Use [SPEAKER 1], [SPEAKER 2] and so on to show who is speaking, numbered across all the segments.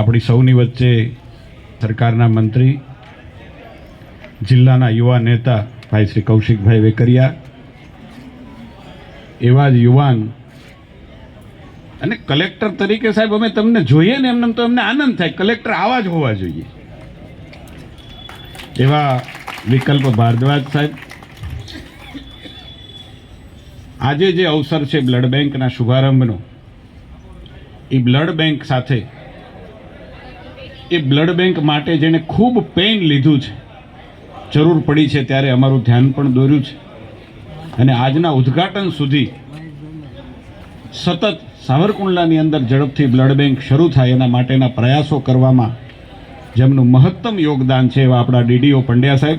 [SPEAKER 1] આપણી સૌની વચ્ચે સરકારના મંત્રી, જિલ્લાના યુવા નેતા ભાઈ શ્રી કૌશિકભાઈ વેકરિયા, એવા જ યુવાન અને કલેક્ટર તરીકે સાહેબ અમે તમને જોઈએ ને એમને તો અમને આનંદ થાય. કલેક્ટર આવા જ હોવા જોઈએ. એવા વિકલ્પ ભારદ્વાજ સાહેબ. આજે જે અવસર છે બ્લડ બેંકના શુભારંભનો એ બ્લડ બેંક સાથે એ બ્લડ બેંક માટે જેણે ખૂબ પેઇન લીધું છે. જરૂર પડી છે ત્યારે અમારું ધ્યાન પણ દોર્યું છે. અને આજના ઉદ્ઘાટન સુધી સતત સાવરકુંડલાની અંદર ઝડપથી બ્લડ બેંક શરૂ થાય એના માટેના પ્રયાસો કરવામાં જેમનું મહત્તમ યોગદાન છે એવા આપણા ડીડીઓ પંડ્યા સાહેબ.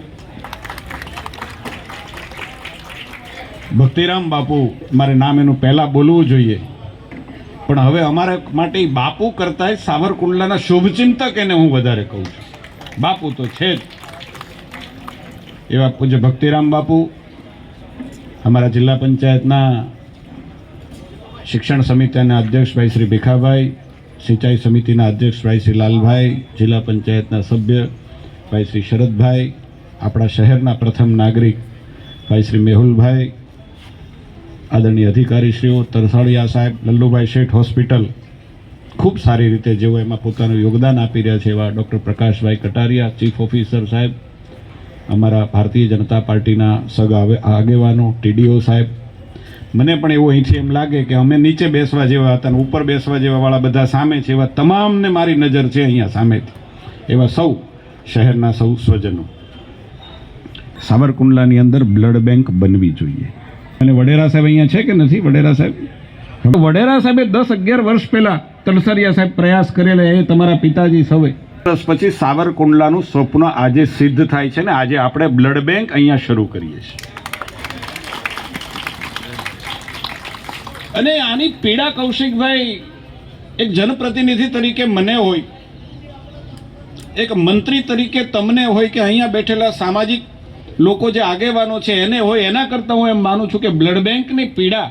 [SPEAKER 1] ભક્તિરામ બાપુ, મારે નામ એનું પહેલાં બોલવું જોઈએ. પણ હવે અમારા માટે બાપુ કરતાંય સાવરકુંડલાના શુભચિંતક એને હું વધારે કહું છું. બાપુ તો છે જ. એવા પૂજ્ય ભક્તિરામ બાપુ, અમારા જિલ્લા પંચાયતના શિક્ષણ સમિતિના અધ્યક્ષ ભાઈ શ્રી ભીખાભાઈ, સિંચાઈ સમિતિના અધ્યક્ષ ભાઈ શ્રી લાલભાઈ, જિલ્લા પંચાયતના સભ્ય ભાઈ શ્રી શરદભાઈ, આપણા શહેરના પ્રથમ નાગરિક ભાઈ શ્રી મેહુલભાઈ આદરણીય અધિકારીશ્રીઓ, તરસાળિયા સાહેબ, લલ્લુભાઈ શેઠ હોસ્પિટલ, ખૂબ સારી રીતે જેઓ એમાં પોતાનું યોગદાન આપી રહ્યા છે એવા doctor Prakashbhai Kataria, chief officer સાહેબ, અમારા ભારતીય જનતા પાર્ટીના સગા આગેવાનો, ટીડીઓ સાહેબ. મને પણ એવું અહીંથી એમ લાગે કે અમે નીચે બેસવા જેવા હતા અને ઉપર બેસવા જેવા વાળા બધા સામે છે એવા તમામને મારી નજર છે અહીંયા સામેથી, એવા સૌ શહેરના સૌ સ્વજનો. સાવરકુંડલાની અંદર બ્લડ બેંક બનવી જોઈએ. અને વડેરા સાહેબ અહીંયા છે કે નથી? વડેરા સાહેબ? વડેરા સાહેબે દસ અગિયાર વર્ષ પહેલા તલસરિયા સાહેબ પ્રયાસ કરેલા એ તમારા પિતાજી સૌએ. વર્ષ પછી સાવરકુંડલાનું સ્વપ્ન આજે સિદ્ધ થાય છે ને આજે આપણે બ્લડ બેંક અહીંયા શરૂ કરીએ છીએ. અને આની પીડા કૌશિકભાઈ એક જનપ્રતિનિધિ તરીકે મને હોય એક મંત્રી તરીકે તમને હોય કે અહીંયા બેઠેલા સામાજિક લોકો જે આગેવાનો છે, એને હોય, એના કરતાં હું એમ માનું છું કે બ્લડ બેંકની પીડા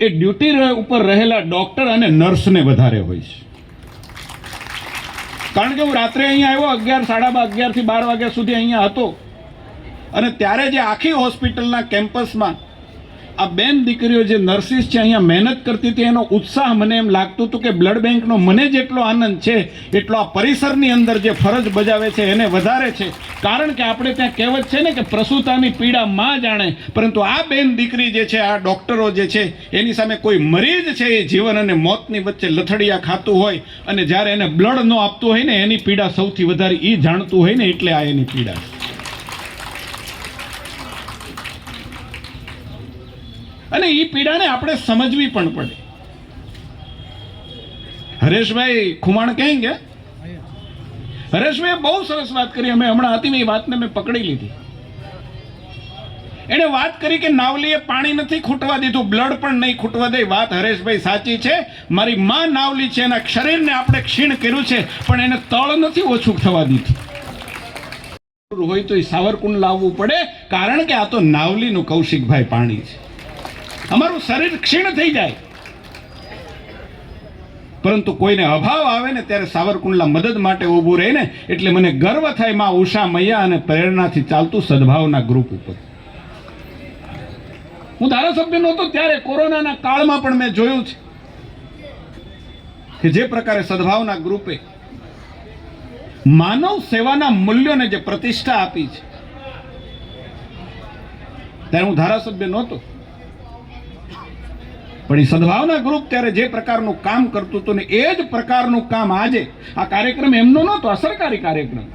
[SPEAKER 1] એ ડ્યુટી ઉપર રહેલા ડૉક્ટર અને નર્સને વધારે હોય છે. કારણ કે હું રાત્રે અહીંયા આવ્યો, અગિયાર, સાડા અગિયારથી બાર વાગ્યા સુધી અહીંયા હતો. અને ત્યારે જે આખી હોસ્પિટલના કેમ્પસમાં આ બેન દીકરીઓ જે નર્સિસ છે, અહીંયા મહેનત કરતી હતી, એનો ઉત્સાહ મને એમ લાગતું હતું કે બ્લડ બેંકનો મને જેટલો આનંદ છે, એટલો આ પરિસરની અંદર જે ફરજ બજાવે છે, એને વધારે છે. કારણ કે આપણે ત્યાં કહેવત છે ને કે પ્રસૂતાની પીડા માં જાણે. પરંતુ આ બેન દીકરી જે છે, આ ડૉક્ટરો જે છે, એની સામે કોઈ મરીજ છે એ જીવન અને મોતની વચ્ચે લથડિયા ખાતું હોય અને જ્યારે એને બ્લડ ન આપતું હોય ને, એની પીડા સૌથી વધારે એ જાણતું હોય ને, એટલે આ એની પીડા છે. અને એ પીડાને આપણે સમજવી પણ પડે. હરેશભાઈ ખુમાણ કહેંગ હરેશભાઈ બહુ સરસ વાત કરી. અમે હમણાં હતી એ વાતને મેં પકડી લીધી. એણે વાત કરી કે નાવલીએ પાણી નથી ખૂટવા દીધું, બ્લડ પણ નહીં ખૂટવા દે. વાત હરેશભાઈ સાચી છે. મારી માં નાવલી છે, એના શરીરને આપણે ક્ષીણ કર્યું છે, પણ એને તળ નથી ઓછું થવા દીધું. હોય તો એ સાવરકુંડ લાવવું પડે, કારણ કે આ તો નાવલીનું કૌશિકભાઈ પાણી છે. અમારું શરીર ક્ષીણ થઈ જાય. પરંતુ કોઈને અભાવ આવે ને ત્યારે સાવરકુંડલા મદદ માટે ઊભું રહે ને, એટલે મને ગર્વ થાયમાં ઉષા મૈયા અને પ્રેરણાથી ચાલતું સદભાવના ગ્રુપ ઉપર. હું ધારાસભ્ય નહોતો ત્યારે કોરોનાના કાળમાં પણ મેં જોયું છે કે જે પ્રકારે સદભાવના ગ્રુપે માનવ સેવાના મૂલ્યોને જે પ્રતિષ્ઠા આપી છે. ત્યારે હું ધારાસભ્ય નહોતો. પણ એ સદભાવના ગ્રુપ ત્યારે જે પ્રકારનું કામ કરતું હતું ને એ જ પ્રકારનું કામ આજે આ કાર્યક્રમ એમનો નહોતો, આ સરકારી કાર્યક્રમ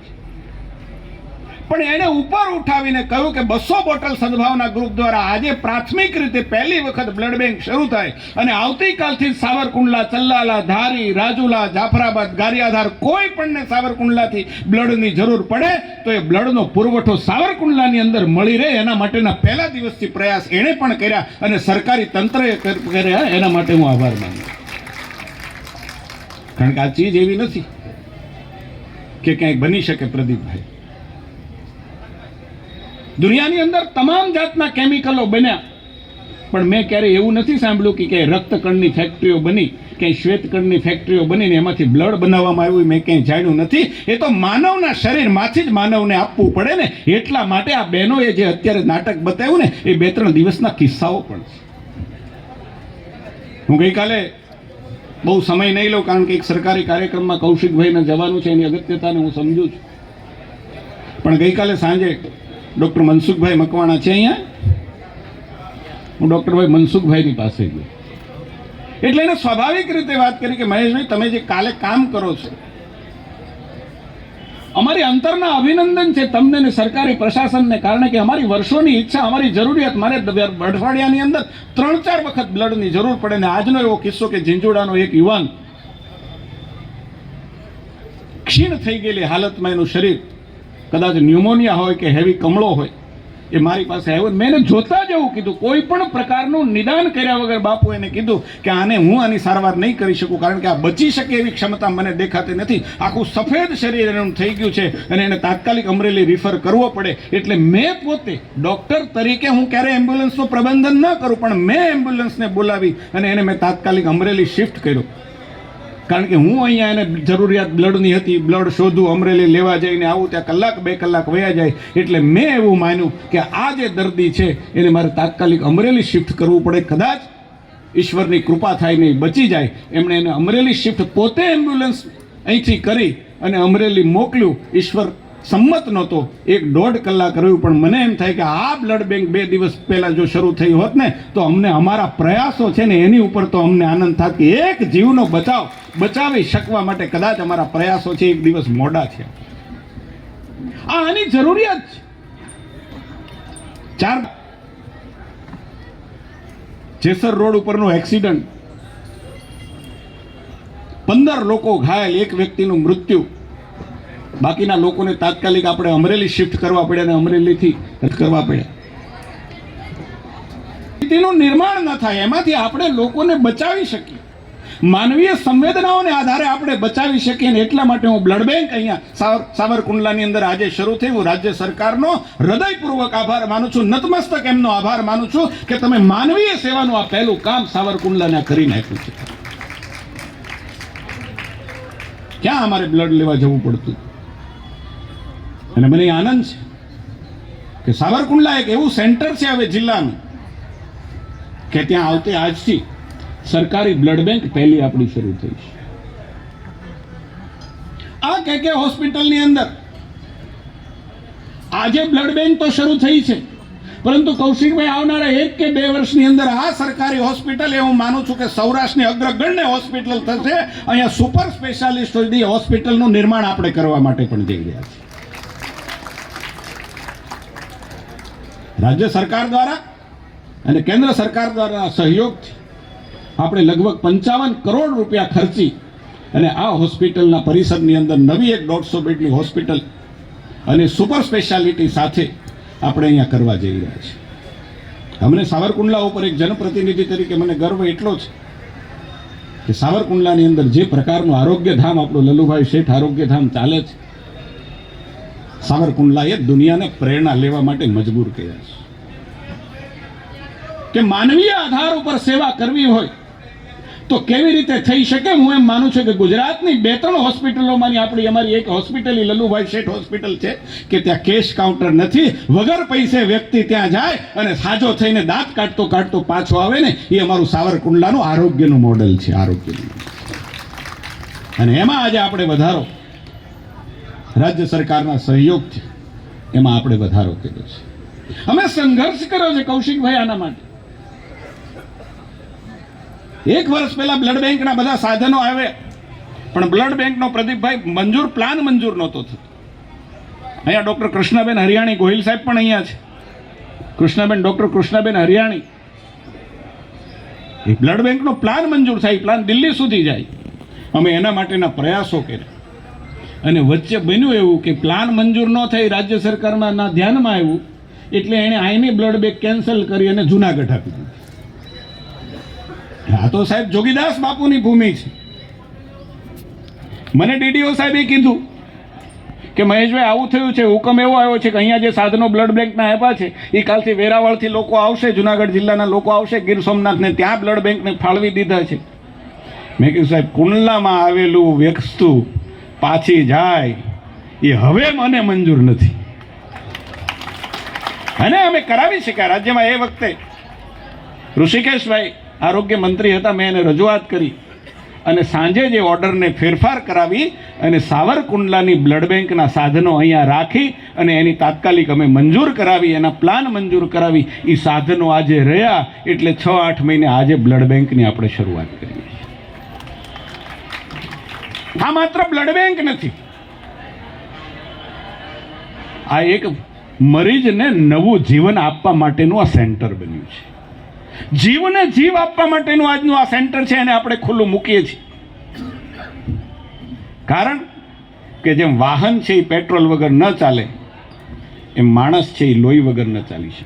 [SPEAKER 1] પણ એણે ઉપર ઉઠાવીને કહ્યું કે બસો બોટલ સદભાવના ગ્રુપ દ્વારા આજે પ્રાથમિક રીતે પહેલી વખત બ્લડ બેંક શરૂ થાય અને આવતીકાલથી સાવરકુંડલા, ચલ્લાલા, ધારી, રાજુલા, જાફરાબાદ, ગારિયાધાર કોઈ પણને સાવરકુંડલાથી બ્લડની જરૂર પડે તો એ બ્લડનો પુરવઠો સાવરકુંડલાની અંદર મળી રહે એના માટેના પહેલા દિવસથી પ્રયાસ એણે પણ કર્યા અને સરકારી તંત્રએ કર- કર્યા. એના માટે હું આભાર માનું કારણ કે આ ચીજ એવી નથી કે ક્યાંય બની શકે પ્રદીપભાઈ. દુનિયાની અંદર તમામ જાતના કેમિકલો બન્યા. પણ મેં ક્યારેય એવું નથી સાંભળ્યું કે ક્યાંય રક્તકણની ફેક્ટરીઓ બની, ક્યાંય શ્વેતકણની ફેક્ટરીઓ બનીને એમાંથી બ્લડ બનાવવામાં આવ્યું, મેં ક્યાંય જાણ્યું નથી. એ તો માનવના શરીરમાંથી જ માનવને આપવું પડે ને. એટલા માટે આ બહેનોએ જે અત્યારે નાટક બતાવ્યું ને, એ બે ત્રણ દિવસના કિસ્સાઓ પણ છે. હું ગઈકાલે બહુ સમય નહીં લઉં, કારણ કે એક સરકારી કાર્યક્રમમાં કૌશિકભાઈને જવાનું છે, એની અગત્યતાને હું સમજુ છું. પણ ગઈકાલે સાંજે ડૉક્ટર મનસુખભાઈ મકવાણા છે અહીંયા? હું ડૉક્ટરભાઈ મનસુખભાઈની પાસે ગયો. એટલે એને સ્વાભાવિક રીતે વાત કરી કે, મહેશભાઈ, તમે જે કાલે કામ કરો છો, અમારી અંતરના અભિનંદન છે તમને ને સરકારી પ્રશાસનને કારણે કે અમારી વર્ષોની ઈચ્છા, અમારી જરૂરિયાત, મારે અઠવાડિયાની અંદર ત્રણ ચાર વખત બ્લડની જરૂર પડે ને આજનો એવો કિસ્સો કે ઝીંઝુડાનો એક યુવાન ક્ષીણ થઈ ગયેલી હાલતમાં એનું શરીર કદાચ ન્યુમોનિયા હોય કે હેવી કમળો હોય, એ મારી પાસે આવ્યો મેં એને જોતા જ એવું કીધું, કોઈ પણ પ્રકારનું નિદાન કર્યા વગર બાપુ એને કીધું કે આને હું આની સારવાર નહીં કરી શકું, કારણ કે આ બચી શકે એવી ક્ષમતા મને દેખાતી નથી. આખું સફેદ શરીર એનું થઈ ગયું છે અને એને તાત્કાલિક અમરેલી રિફર કરવો પડે. એટલે મેં પોતે ડૉક્ટર તરીકે હું ક્યારે એમ્બ્યુલન્સનું પ્રબંધન ન કરું, પણ મેં એમ્બ્યુલન્સને બોલાવી અને એને મેં તાત્કાલિક અમરેલી શિફ્ટ કર્યો. કારણ કે હું અહીંયા એને જરૂરિયાત બ્લડની હતી બ્લડ શોધું, અમરેલી લેવા જઈને આવું, ત્યાં કલાક બે કલાક વયા જાય, એટલે મેં એવું માન્યું કે આ જે દર્દી છે, એને મારે તાત્કાલિક અમરેલી શિફ્ટ કરવું પડે. કદાચ ઈશ્વરની કૃપા થાય નહીં બચી જાય. એમણે એને અમરેલી શિફ્ટ પોતે એમ્બ્યુલન્સ અહીંથી કરી અને અમરેલી મોકલ્યું. ઈશ્વર સંમત નહોતો. એક દોઢ કલાક રહ્યું, પણ મને એમ થાય કે આ બ્લડ બેંક બે દિવસ પહેલાં જો શરૂ થઈ હોત ને, તો અમને અમારા પ્રયાસો છે ને એની ઉપર તો અમને આનંદ થાત કે એક જીવનો બચાવ, બચાવી શકવા માટે કદાચ અમારા પ્રયાસો છે એક દિવસ મોડા છે આ આની જરૂરિયાત છે. ચાર જેસર રોડ ઉપરનો એક્સિડન્ટ. પંદર લોકો ઘાયલ, એક વ્યક્તિનું મૃત્યુ. બાકીના લોકોને તાત્કાલિક આપણે અમરેલી શિફ્ટ કરવા પડ્યા અને અમરેલીથી કરવા પડ્યા તેનું નિર્માણ ન થાય, એમાંથી આપણે લોકોને બચાવી શકીએ. માનવીય સંવેદનાઓને આધારે આપણે બચાવી શકીએ ને એટલા માટે હું બ્લડ બેંક અહીંયા સાવર સાવરકુંડલાની અંદર આજે શરૂ થયું. રાજ્ય સરકારનો હૃદયપૂર્વક આભાર માનું છું, નતમસ્તક એમનો આભાર માનું છું કે તમે માનવીય સેવાનું આ પહેલું કામ સાવરકુંડલાને કરી નાખ્યું છે. ક્યાં અમારે બ્લડ લેવા જવું પડતું? અને મને આનંદ છે કે સાવરકુંડલા એક એવું સેન્ટર છે હવે જિલ્લાનું, કે ત્યાં આવતી આજથી સરકારી બ્લડ બેંક પહેલી આપણી શરૂ થઈ છે. આ કે કે હોસ્પિટલની અંદર આજે બ્લડ બેંક તો શરૂ થઈ છે, પરંતુ કૌશિકભાઈ આવનારા એક કે બે વર્ષની અંદર આ સરકારી હોસ્પિટલ, એ હું માનું છું કે સૌરાષ્ટ્રની અગ્રગણ્ય હોસ્પિટલ થશે. અહીંયા સુપર સ્પેશિયાલિસ્ટ હોસ્પિટલનું નિર્માણ આપણે કરવા માટે પણ જઈ રહ્યા છીએ. રાજ્ય સરકાર દ્વારા અને કેન્દ્ર સરકાર દ્વારા સહયોગથી આપણે લગભગ પંચાવન કરોડ રૂપિયા ખર્ચી અને આ હોસ્પિટલના પરિસરની અંદર નવી એક દોઢસો બેડની હોસ્પિટલ અને સુપર સ્પેશિયાલિટી સાથે આપણે અહીંયા કરવા જઈ રહ્યા છીએ. અમને સાવરકુંડલા ઉપર એક જનપ્રતિનિધિ તરીકે મને ગર્વ એટલો છે કે સાવરકુંડલાની અંદર જે પ્રકારનું આરોગ્ય ધામ આપણું લલુભાઈ શેઠ આરોગ્ય ધામ ચાલે છે સાવરકુંડલાએ દુનિયાને પ્રેરણા લેવા માટે મજબૂર કર્યા છે. કે માનવીય આધાર ઉપર સેવા કરવી હોય તો કેવી રીતે થઈ શકે? હું એમ માનું છું કે ગુજરાતની બે ત્રણ હોસ્પિટલોમાંની આપણી અમારી એક હોસ્પિટલ એ લલ્લુભાઈ શેઠ હોસ્પિટલ છે, કે ત્યાં કેશ કાઉન્ટર નથી, વગર પૈસે વ્યક્તિ ત્યાં જાય અને સાજો થઈને દાંત કાઢતો કાઢતો પાછો આવે ને એ અમારું સાવરકુંડલાનું આરોગ્યનું મોડેલ છે, આરોગ્યનું. અને એમાં આજે આપણે વધારો રાજ્ય સરકારના સહયોગથી એમાં આપણે વધારો કર્યો છે. અમે સંઘર્ષ કર્યો છે કૌશિકભાઈ આના માટે. એક વર્ષ પહેલા બ્લડ બેંકના બધા સાધનો આવ્યા પણ બ્લડ બેંકનો પ્રદીપભાઈ મંજૂર, પ્લાન મંજૂર નહોતો થતો. અહીંયા ડૉક્ટર કૃષ્ણાબેન હરિયાણી, ગોહિલ સાહેબ પણ અહીંયા છે. કૃષ્ણાબેન, ડૉક્ટર કૃષ્ણાબેન હરિયાણી. એ બ્લડ બેંકનો પ્લાન મંજૂર થાય પ્લાન દિલ્હી સુધી જાય. અમે એના માટેના પ્રયાસો કર્યા. અને વચ્ચે બન્યું એવું કે પ્લાન મંજૂર ન થઈ રાજ્ય સરકારમાં ના ધ્યાનમાં આવ્યું, એટલે એણે આઈની બ્લડ બેંક કેન્સલ કરી અને જુનાગઢ આપી દીધું. આ તો સાહેબ જોગીદાસ બાપુની ભૂમિ છે. મને ડીડીઓ સાહેબે કીધું કે મહેશભાઈ, આવું થયું છે, હુકમ એવો આવ્યો છે કે અહીંયા જે સાધનો બ્લડ બેંકના આપ્યા છે, એ કાલથી વેરાવળથી લોકો આવશે, જુનાગઢ જિલ્લાના લોકો આવશે, ગીર સોમનાથને ત્યાં બ્લડ બેંકને ફાળવી દીધા છે. મેં કીધું સાહેબ, કુંડલામાં આવેલું વસ્તુ પાછી જાય, એ હવે મને મંજૂર નથી. અને અમે કરાવી શક્યા, રાજ્યમાં એ વખતે ઋષિકેશભાઈ આરોગ્ય મંત્રી હતા, મેં એને રજૂઆત કરી. અને સાંજે જે ઓર્ડરને ફેરફાર કરાવી અને સાવરકુંડલાની બ્લડ બેંકના સાધનો અહીંયા રાખી અને એની તાત્કાલિક અમે મંજૂર કરાવી, એના પ્લાન મંજૂર કરાવી એ સાધનો આજે રહ્યા, એટલે છ આઠ મહિને આજે બ્લડ બેંકની આપણે શરૂઆત કરીએ આ માત્ર બ્લડ બેંક નથી. આ એક મરીજને નવું જીવન આપવા માટેનું આ સેન્ટર બન્યું છે. જીવને જીવ આપવા માટેનું આજનું આ સેન્ટર છે, એને આપણે ખુલ્લું મૂકીએ છીએ. કારણ કે જેમ વાહન છે એ પેટ્રોલ વગર ન ચાલે, એમ માણસ છે એ લોહી વગર ન ચાલી શકે.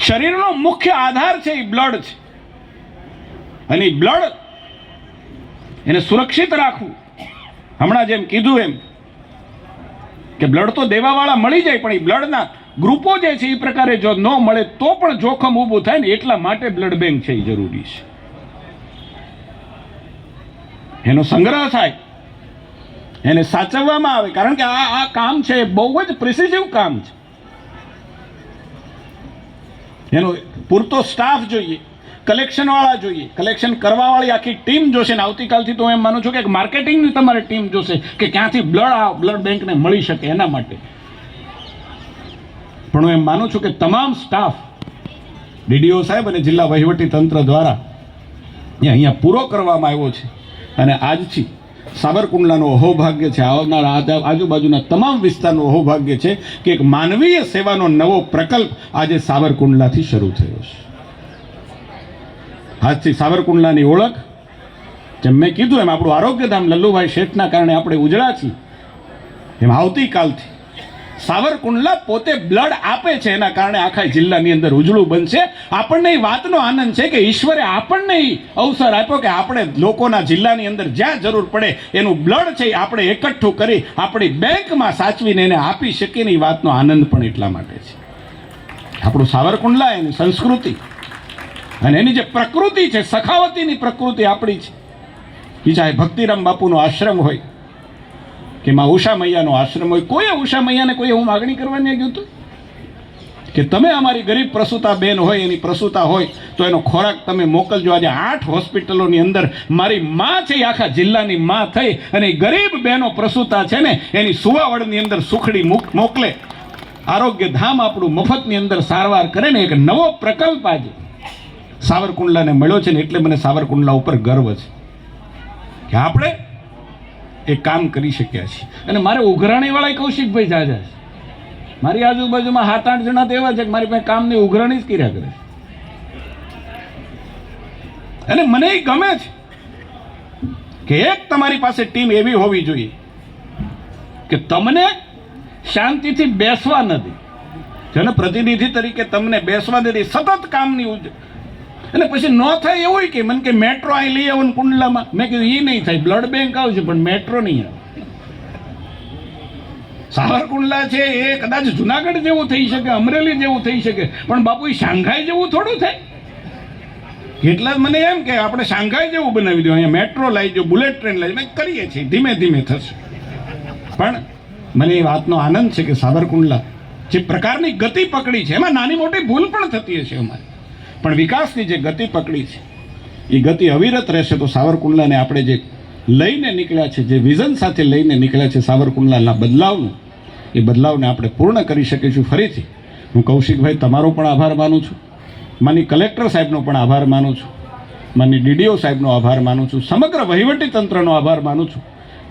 [SPEAKER 1] શરીરનો મુખ્ય આધાર છે એ બ્લડ છે. અને બ્લડ એને સુરક્ષિત રાખવું. હમણાં જેમ કીધું એમ કે બ્લડ તો દેવાવાળા મળી જાય, પણ એ બ્લડના ગ્રુપો જે છે એ પ્રકારે જો ન મળે તો પણ જોખમ ઊભું થાય ને એટલા માટે બ્લડ બેંક છે એ જરૂરી છે. એનો સંગ્રહ થાય. એને સાચવવામાં આવે. કારણ કે આ આ કામ છે, એ બહુ જ પ્રિસિઝિવ કામ છે. એનો પૂરતો સ્ટાફ જોઈએ. કલેક્શન વાળા જોઈએ. કલેક્શન કરવા વાળી આખી ટીમ જોશે ને આવતીકાલથી તો એમ માનું છું કે માર્કેટિંગની તમારી ટીમ જોશે કે ક્યાંથી બ્લડ આ બ્લડ બેંકને મળી શકે એના માટે. પણ હું એમ માનું છું કે તમામ સ્ટાફ ડીડીઓ સાહેબ અને જિલ્લા વહીવટી તંત્ર દ્વારા અહીંયા પૂરો કરવામાં આવ્યો છે. અને આજથી સાબરકુંડલાનું અહોભાગ્ય છે. આવનારા આજુબાજુના તમામ વિસ્તારનું અહોભાગ્ય છે કે એક માનવીય સેવાનો નવો પ્રકલ્પ આજે સાબરકુંડલાથી શરૂ થયો છે. આજથી સાવરકુંડલાની ઓળખ. જેમ મેં કીધું એમ આપણું આરોગ્યધામ લલ્લુભાઈ શેઠના કારણે આપણે ઉજળા છીએ. એમ આવતીકાલથી સાવરકુંડલા પોતે બ્લડ આપે છે એના કારણે આખા જિલ્લાની અંદર ઉજળું બનશે. આપણને એ વાતનો આનંદ છે કે ઈશ્વરે આપણને અવસર આપ્યો કે આપણે લોકોના જિલ્લાની અંદર જ્યાં જરૂર પડે એનું બ્લડ છે આપણે એકઠું કરી આપણી બેંકમાં સાચવીને એને આપી શકીએ ને એ વાતનો આનંદ પણ એટલા માટે છે. આપણું સાવરકુંડલા એની સંસ્કૃતિ અને એની જે પ્રકૃતિ છે, સખાવતીની પ્રકૃતિ આપણી છે. એ ચાહે ભક્તિરામ બાપુનો આશ્રમ હોય કે માં ઉષા મૈયાનો આશ્રમ હોય, કોઈ ઉષા મૈયાને કોઈ હું માગણી કરવાની ગયું હતું કે તમે અમારી ગરીબ પ્રસૂતા બેન હોય, એની પ્રસૂતા હોય, તો એનો ખોરાક તમે મોકલજો. આજે આઠ હોસ્પિટલોની અંદર મારી માં છે આખા જિલ્લાની માં થઈ અને ગરીબ બહેનો પ્રસૂતા છે ને, એની સુવાવડની અંદર સુખડી મુખ મોકલે. આરોગ્ય ધામ આપણું મફતની અંદર સારવાર કરે ને, એક નવો પ્રકલ્પ આજે. સાવરકુંડલાને મળ્યો છે ને એટલે મને સાવરકુંડલા ઉપર ગર્વ છે કે આપણે એ કામ કરી શક્યા છીએ. અને મારે ઉઘરાણીવાળા કૌશિકભાઈ જાજા છે. મારી આજુબાજુમાં સાત આઠ જણા તો એવા છે કે મારી પાસે કામની ઉઘરાણી જ કર્યા કરે છે. અને મને એ ગમે છે કે એક તમારી પાસે ટીમ એવી હોવી જોઈએ કે તમને શાંતિથી બેસવા નથી જનપ્રતિનિધિ તરીકે તમને બેસવા નથી સતત કામની અને પછી ન થાય એવું કે મને કે મેટ્રો અહીં લઈ આવો કુંડલામાં. મેં કીધું એ નહીં થાય બ્લડ બેંક આવશે, પણ મેટ્રો નહીં આવે. સાવરકુંડલા છે એ કદાચ જુનાગઢ જેવું થઈ શકે, અમરેલી જેવું થઈ શકે, પણ બાપુ એ શાંઘાઈ જેવું થોડું થાય. એટલા જ મને એમ કે આપણે શાંઘાઈ જેવું બનાવી દો, અહીંયા મેટ્રો લાવી દો બુલેટ ટ્રેન લાવી મેં કરીએ છીએ, ધીમે ધીમે થશે. પણ મને એ વાતનો આનંદ છે કે સાબરકુંડલા જે પ્રકારની ગતિ પકડી છે, એમાં નાની મોટી ભૂલ પણ થતી હશે અમારે. પણ વિકાસની જે ગતિ પકડી છે, એ ગતિ અવિરત રહેશે તો સાવરકુંડલાને આપણે જે લઈને નીકળ્યા છે, જે વિઝન સાથે લઈને નીકળ્યા છે સાવરકુંડલાના બદલાવનું, એ બદલાવને આપણે પૂર્ણ કરી શકીશું ફરીથી. હું કૌશિકભાઈ, તમારો પણ આભાર માનું છું. માની કલેક્ટર સાહેબનો પણ આભાર માનું છું. માની ડીડીઓ સાહેબનો આભાર માનું છું. સમગ્ર વહીવટી તંત્રનો આભાર માનું છું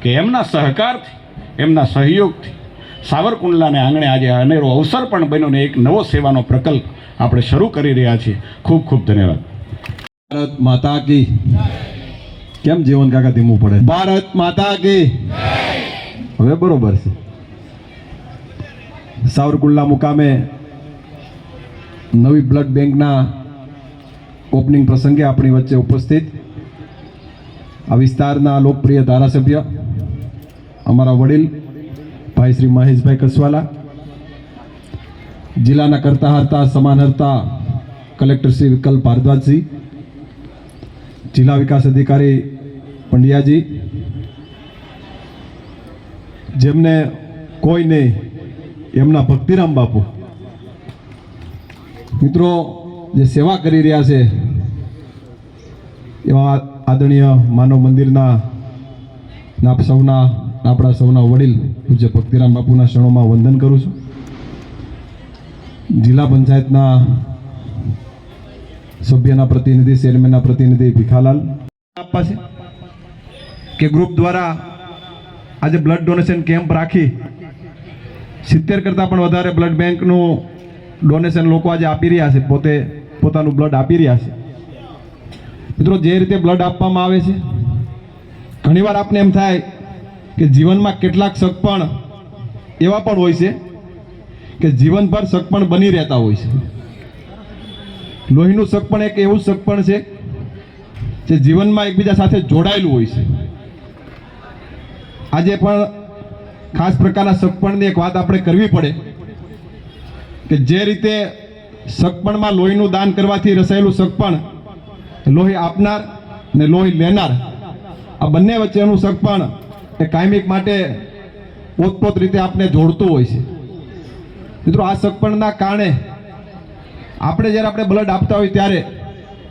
[SPEAKER 1] કે એમના સહકારથી, એમના સહયોગથી સાવરકુંડલાને આંગણે આજે અનેરો અવસર પણ બન્યો ને એક નવો સેવાનો પ્રકલ્પ આપણે શરૂ કરી રહ્યા છીએ. ખૂબ ખૂબ ધન્યવાદ.
[SPEAKER 2] ભારત માતા કી કેમ જીવન કાકા ધીમું પડે? ભારત માતા કી હવે બરોબર છે. સાવરકુંડલા મુકામે નવી બ્લડ બેંકના ઓપનિંગ પ્રસંગે આપણી વચ્ચે ઉપસ્થિત આ વિસ્તારના લોકપ્રિય ધારાસભ્ય, અમારા વડીલ, ભાઈ શ્રી મહેશભાઈ કસવાલા જિલ્લાના કરતા હરતા સમાન હરતા કલેક્ટર શ્રી વિકલ્પ ભારદ્વાજસિંહ જિલ્લા વિકાસ અધિકારી પંડ્યાજી, જેમને કોઈ નહીં એમના ભક્તિરામ બાપુ. મિત્રો, જે સેવા કરી રહ્યા છે, એવા આદરણીય માનવ મંદિરના આપ સૌના, આપણા સૌના વડીલ પૂજ્ય ભક્તિરામ બાપુના ક્ષણોમાં વંદન કરું છું. જિલ્લા પંચાયતના સભ્યના પ્રતિનિધિ, ચેરમેનના પ્રતિનિધિ ભીખાલાલ. આપવા છે કે ગ્રુપ દ્વારા આજે બ્લડ ડોનેશન કેમ્પ રાખી સિત્તેર કરતાં પણ વધારે બ્લડ બેંકનું ડોનેશન લોકો આજે આપી રહ્યા છે, પોતે પોતાનું બ્લડ આપી રહ્યા છે. મિત્રો, જે રીતે બ્લડ આપવામાં આવે છે, ઘણીવાર આપને એમ થાય કે જીવનમાં કેટલાક સગપણ એવા પણ હોય છે કે જીવનભર સગપણ બની રહેતા હોય છે. લોહીનું સગપણ એક એવું સગપણ છે જે જીવનમાં એકબીજા સાથે જોડાયેલું હોય છે. આજે પણ ખાસ પ્રકારના સગપણની એક વાત આપણે કરવી પડે કે જે રીતે સગપણમાં લોહીનું દાન કરવાથી રસાયેલું સગપણ લોહી આપનાર ને લોહી લેનાર આ બંને વચ્ચેનું સગપણ એ કાયમિક માટે પોતપોત રીતે આપણે જોડતું હોય છે. મિત્રો, આ સગપણના કારણે આપણે જ્યારે આપણે બ્લડ આપતા હોય ત્યારે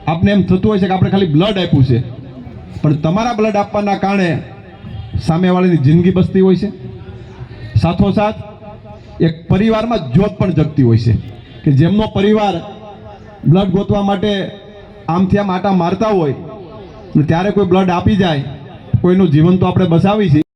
[SPEAKER 2] આપને એમ થતું હોય છે કે આપણે ખાલી બ્લડ આપ્યું છે. પણ તમારા બ્લડ આપવાના કારણે સામેવાળાની જિંદગી બસતી હોય છે. સાથોસાથ, એક પરિવારમાં જ્યોત પણ જગતી હોય છે કે જેમનો પરિવાર બ્લડ ગોતવા માટે આમથી આમ આટા મારતા હોય ત્યારે કોઈ બ્લડ આપી જાય, કોઈનું જીવન તો આપણે બચાવી છીએ